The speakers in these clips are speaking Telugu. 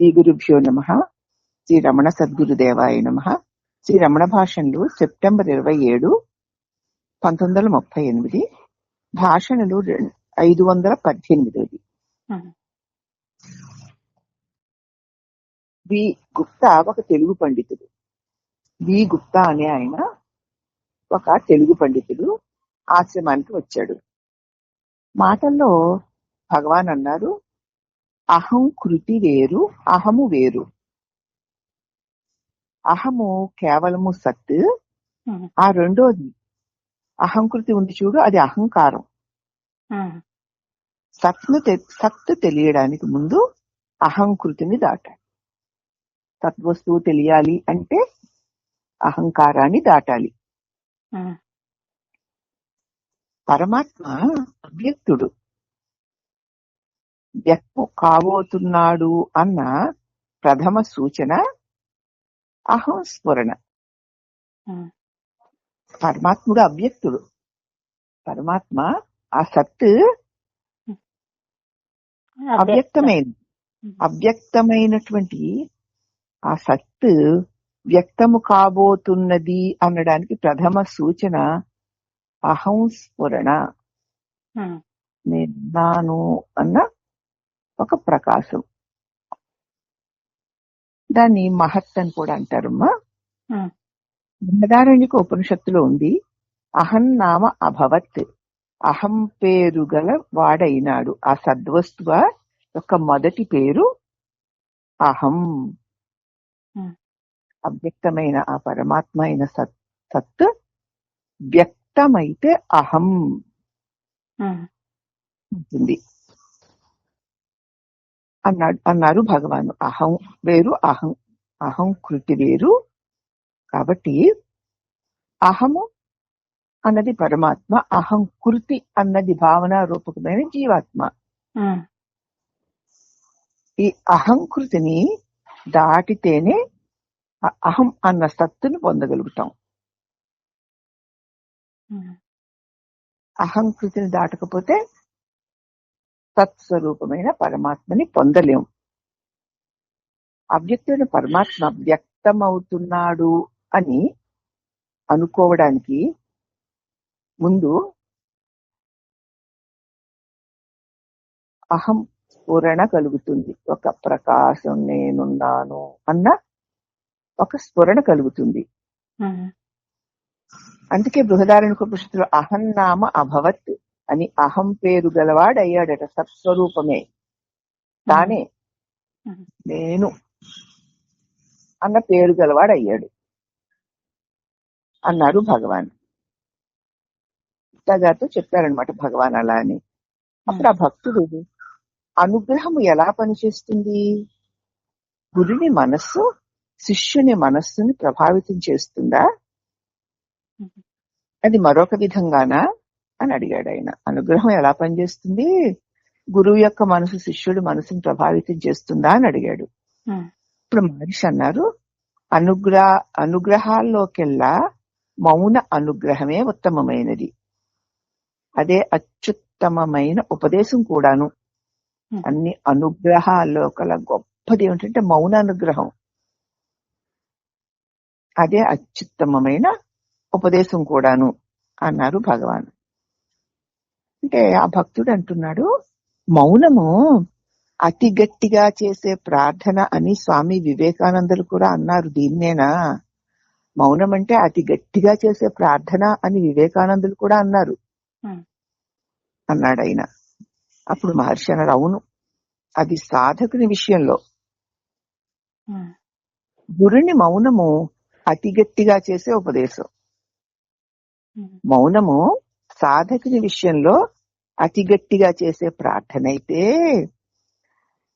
శ్రీ గురుభ్యో నమ. శ్రీ రమణ సద్గురుదేవాయ నమ. శ్రీ రమణ భాషణలు సెప్టెంబర్ ఇరవై ఏడు పంతొమ్మిది వందల ముప్పై ఎనిమిది. భాషణలు ఐదు వందల పద్దెనిమిది. బి గుప్తా ఒక తెలుగు పండితుడు. బి గుప్తా అనే ఆయన ఒక తెలుగు పండితుడు ఆశ్రమానికి వచ్చాడు. మాటల్లో భగవాన్ అన్నారు అహం కృతి వేరు అహము వేరు అహము కేవలము సత్. ఆ రెండోది అహంకృతి ఉంది చూడు అది అహంకారం. సత్ను తె- సత్తు తెలియడానికి ముందు అహంకృతిని దాటాలి సత్వస్తువు తెలియాలి అంటే అహంకారాన్ని దాటాలి. పరమాత్మ అవ్యక్తుడు వ్యక్తం కాబోతున్నాడు అన్న ప్రథమ సూచన అహం స్ఫురణ. పరమాత్ముడు అవ్యక్తుడు పరమాత్మ ఆ సత్ అవ్యక్తమైనది. అవ్యక్తమైనటువంటి ఆ సత్ వ్యక్తము కాబోతున్నది అనడానికి ప్రథమ సూచన అహం స్ఫురణ. నేనున్నాను అన్న ఒక ప్రకాశం దాన్ని మహత్ అని కూడా అంటారమ్మా. బృహదారణ్యక ఉపనిషత్తులో ఉంది అహం నామ అభవత్ అహం పేరు గల వాడైనాడు ఆ సద్వస్తువ యొక్క మొదటి పేరు అహం. అవ్యక్తమైన ఆ పరమాత్మ అయిన సత్ సత్ వ్యక్తమైతే అహం. ఉంటుంది అన్నాడు అన్నారు భగవాను అహం వేరు అహం అహం కృతి వేరు కాబట్టి అహము అన్నది పరమాత్మ అహం కృతి అన్నది భావన రూపకమైన జీవాత్మ. ఈ అహంకృతిని దాటితేనే అహం అన్న సత్తును పొందగలుగుతాం. అహంకృతిని దాటకపోతే తత్స్వరూపమైన పరమాత్మని పొందలేం. అవ్యక్తమైన పరమాత్మ వ్యక్తమవుతున్నాడు అని అనుకోవడానికి ముందు అహం స్ఫురణ కలుగుతుంది. ఒక ప్రకాశం నేనున్నాను అన్న ఒక స్ఫురణ కలుగుతుంది. అందుకే బృహదారణ్యక పురుషులు అహం నామ అభవత్ అని అహం పేరు గలవాడయ్యాడట సత్స్వరూపమే. తానే నేను అన్న పేరు గలవాడయ్యాడు అన్నారు భగవాన్. గారితో చెప్పారనమాట భగవాన్ అలా అని అప్పుడు ఆ భక్తుడు అనుగ్రహం ఎలా పనిచేస్తుంది? గురుని మనస్సు శిష్యుని మనస్సుని ప్రభావితం చేస్తుందా? అది మరొక విధంగానా? అని అడిగాడు ఆయన. అనుగ్రహం ఎలా పనిచేస్తుంది? గురువు యొక్క మనసు శిష్యుడి మనసుని ప్రభావితం చేస్తుందా అని అడిగాడు. ఉమ్. ఇప్పుడు మహర్షి అన్నారు అనుగ్రహ అనుగ్రహాల్లోకెల్లా మౌన అనుగ్రహమే ఉత్తమమైనది. అదే అత్యుత్తమమైన ఉపదేశం కూడాను. Hmm. అన్ని అనుగ్రహాల్లో కల గొప్పది ఏమిటంటే మౌన అనుగ్రహం. అదే అత్యుత్తమమైన ఉపదేశం కూడాను అన్నారు భగవాన్. అంటే ఆ భక్తుడు అంటున్నాడు మౌనము అతి గట్టిగా చేసే ప్రార్థన అని స్వామి వివేకానందులు కూడా అన్నారు దీన్నేనా మౌనం అంటే అతి గట్టిగా చేసే ప్రార్థన అని వివేకానందులు కూడా అన్నారు. అన్నాడు ఆయన అప్పుడు మహర్షి అన్నారు అవును అది సాధకుని విషయంలో. గురుని మౌనము అతి గట్టిగా చేసే ఉపదేశం. మౌనము సాధకుని విషయంలో అతి గట్టిగా చేసే ప్రార్థన అయితే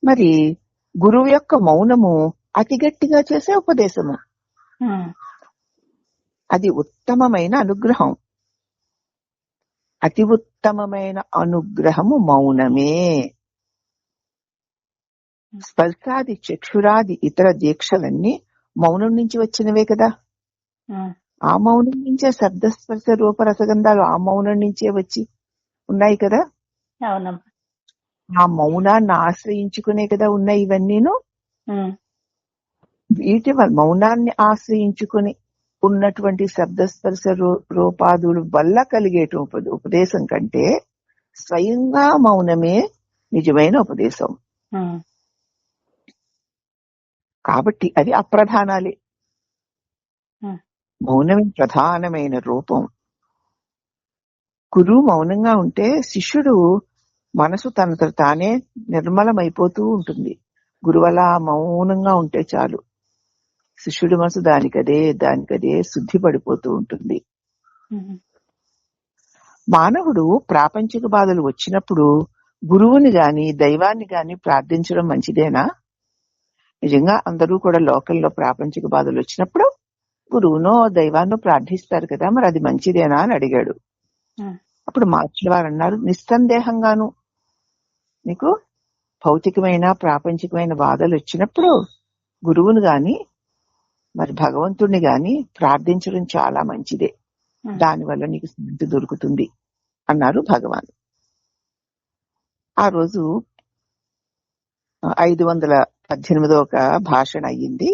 మరి గురువు యొక్క మౌనము అతి గట్టిగా చేసే ఉపదేశము. అది ఉత్తమమైన అనుగ్రహం. అతి ఉత్తమమైన అనుగ్రహము మౌనమే. స్పర్శాది చక్షురాది ఇతర దీక్షలన్నీ మౌనం నుంచి వచ్చినవే కదా. ఆ మౌనం నుంచే శబ్దస్పర్శ రూప రసగంధాలు ఆ మౌనం నుంచే వచ్చి ఉన్నాయి కదా? అవునమ్మా. ఆ మౌనాన్ని ఆశ్రయించుకునే కదా ఉన్నాయి ఇవన్నీను? వీటి మౌనాన్ని ఆశ్రయించుకుని ఉన్నటువంటి శబ్దస్పర్శ రూ- రూపాదుల వల్ల కలిగేట ఉప- ఉపదేశం కంటే స్వయంగా మౌనమే నిజమైన ఉపదేశం. కాబట్టి అది అప్రధానాలే. మౌనమే ప్రధానమైన రూపం. గురువు మౌనంగా ఉంటే శిష్యుడు మనసు తనతో తానే నిర్మలమైపోతూ ఉంటుంది. గురువు అలా మౌనంగా ఉంటే చాలు. శిష్యుడి మనసు దానికదే దానికదే శుద్ధి పడిపోతూ ఉంటుంది మానవుడు ప్రాపంచిక బాధలు వచ్చినప్పుడు గురువుని గాని దైవాన్ని గాని ప్రార్థించడం మంచిదేనా? నిజంగా అందరూ కూడా లోకల్లో ప్రాపంచిక బాధలు వచ్చినప్పుడు గురువునో దైవాన్నో ప్రార్థిస్తారు కదా మరి అది మంచిదేనా అని అడిగాడు. అప్పుడు మార్చిన వారు అన్నారు నిస్సందేహంగాను నీకు భౌతికమైన ప్రాపంచికమైన బాధలు వచ్చినప్పుడు గురువుని గాని మరి భగవంతుణ్ణి గాని ప్రార్థించడం చాలా మంచిదే. ఉమ్. దానివల్ల నీకు శాంతి దొరుకుతుంది అన్నారు భగవాన్. ఆ రోజు ఐదు వందల పద్దెనిమిదో ఒక భాషణ అయ్యింది.